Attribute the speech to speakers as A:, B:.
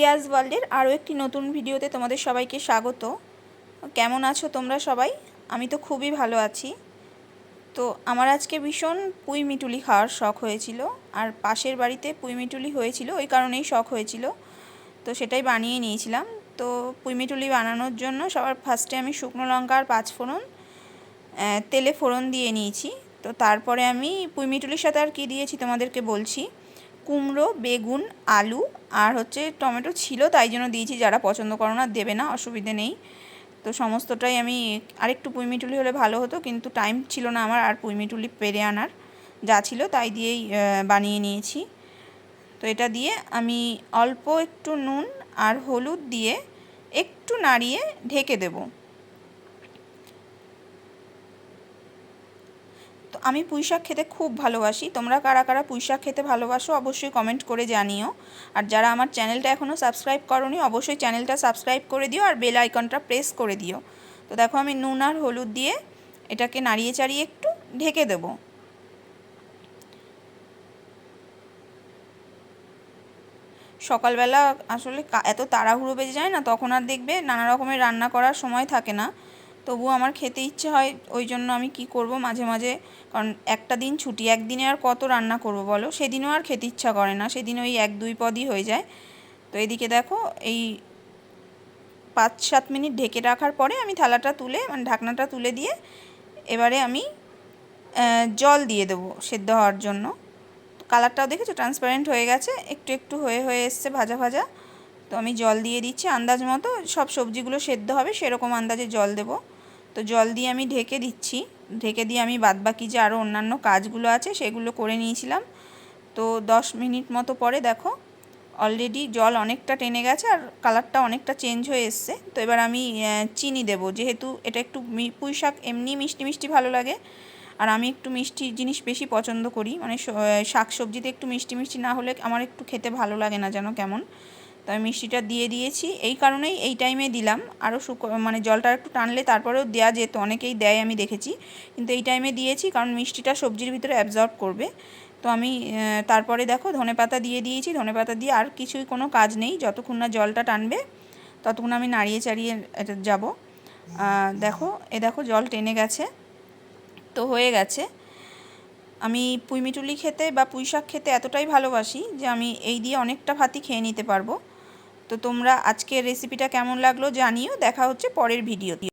A: কেয়াস ওয়ার্ল্ডের আরও একটি নতুন ভিডিওতে তোমাদের সবাইকে স্বাগত। কেমন আছো তোমরা সবাই? আমি তো খুবই ভালো আছি। তো আমার আজকে ভীষণ পুঁই মিটুলি খাওয়ার শখ হয়েছিল আর পাশের বাড়িতে পুঁই মিটুলি হয়েছিল, ওই কারণেই শখ হয়েছিল। তো সেটাই বানিয়ে নিয়েছিলাম। তো পুঁই মিটুলি বানানোর জন্য সবার ফার্স্টে আমি শুকনো লঙ্কা আর পাঁচফোড়ন তেলে ফোড়ন দিয়ে নিয়েছি। তো তারপরে আমি পুঁই মিটুলির সাথে আর কী দিয়েছি তোমাদেরকে বলছি। কুমড়ো, বেগুন, আলু আর হচ্ছে টমেটো ছিল, তাই জন্য দিয়েছি, যারা পছন্দ করো না দেবে না, অসুবিধে নেই। তো সমস্তটাই আমি আরেকটু পুঁইমিটুলি হলে ভালো হতো, কিন্তু টাইম ছিল না আমার আর পুঁইমিটুলি পেরে আনার। যা ছিল তাই দিয়েই বানিয়ে নিয়েছি। তো এটা দিয়ে আমি অল্প একটু নুন আর হলুদ দিয়ে একটু নাড়িয়ে ঢেকে দেবো। আমি পুঁই শাক খেতে খুব ভালোবাসি। তোমরা কারা কারা পুঁই শাক খেতে ভালোবাসো অবশ্যই কমেন্ট করে জানিও। আর যারা আমার চ্যানেলটা এখনও সাবস্ক্রাইব করনি, অবশ্যই চ্যানেলটা সাবস্ক্রাইব করে দিও আর বেল আইকনটা প্রেস করে দিও। তো দেখো আমি নুন আর হলুদ দিয়ে এটাকে নাড়িয়ে চাড়িয়ে একটু ঢেকে দেবো। সকালবেলা আসলে এত তাড়াহুড়ো বেজে যায় না, তখন আর দেখবে নানা রকমের রান্না করার সময় থাকে না। তবুও আমার খেতে ইচ্ছে হয় ওই জন্য আমি কি করব মাঝে মাঝে, কারণ একটা দিন ছুটি, একদিনে আর কত রান্না করব বলো? সেদিনও আর খেতে ইচ্ছা করে না, সেদিন ওই এক, দুই পদই হয়ে যায়। তো এদিকে দেখো, এই পাঁচ, সাত মিনিট ঢেকে রাখার পরে আমি থালাটা তুলে মানে ঢাকনাটা তুলে দিয়ে এবারে আমি জল দিয়ে দেবো সেদ্ধ হওয়ার জন্য। কালারটাও দেখেছ? ট্রান্সপারেন্ট হয়ে গেছে, একটু একটু হয়ে হয়ে এসছে ভাজা ভাজা। তো আমি জল দিয়ে দিচ্ছি আন্দাজ মতো, সব সবজিগুলো সেদ্ধ হবে, সেরকম আন্দাজে জল দেব। তো জল দিয়ে আমি ঢেকে দিচ্ছি। ঢেকে দিয়ে আমি বাদবাকি যে আরও অন্যান্য কাজগুলো আছে, সেগুলো করে নিয়েছিলাম। তো দশ মিনিট মতো পরে দেখো অলরেডি জল অনেকটা টেনে গেছে আর কালারটা অনেকটা চেঞ্জ হয়ে এসছে। তো এবার আমি চিনি দেবো। যেহেতু এটা একটু পুঁই শাক এমনি মিষ্টি মিষ্টি ভালো লাগে। আর আমি একটু মিষ্টি জিনিস বেশি পছন্দ করি। মানে শাক সবজিতে একটু মিষ্টি মিষ্টি না হলে আমার একটু খেতে ভালো লাগে না যেন কেমন। তো আমি মিষ্টিটা দিয়ে দিয়েছি। এই কারণেই এই টাইমে দিলাম। আরও শুকো মানে জলটা একটু টানলে তারপরেও দেওয়া যেত, অনেকেই দেয় আমি দেখেছি। কিন্তু এই টাইমে দিয়েছি কারণ মিষ্টিটা সবজির ভিতরে অ্যাবজর্ব করবে। তো আমি তারপরে দেখো ধনেপাতা দিয়ে দিয়েছি। ধনেপাতা দিয়ে আর কিছুই কোনো কাজ নেই। যতক্ষণ না জলটা টানবে, ততক্ষণ আমি নাড়িয়ে চাড়িয়ে যাব। দেখো, এ দেখো জল টেনে গেছে। তো হয়ে গেছে। আমি পুঁইমিটুলি খেতে বা পুঁই শাক খেতে এতটাই ভালোবাসি যে আমি এই দিয়ে অনেকটা ভাতই খেয়ে নিতে পারব। তো তোমরা আজকের রেসিপিটা কেমন লাগল জানিও। দেখা হচ্ছে পরের ভিডিওতে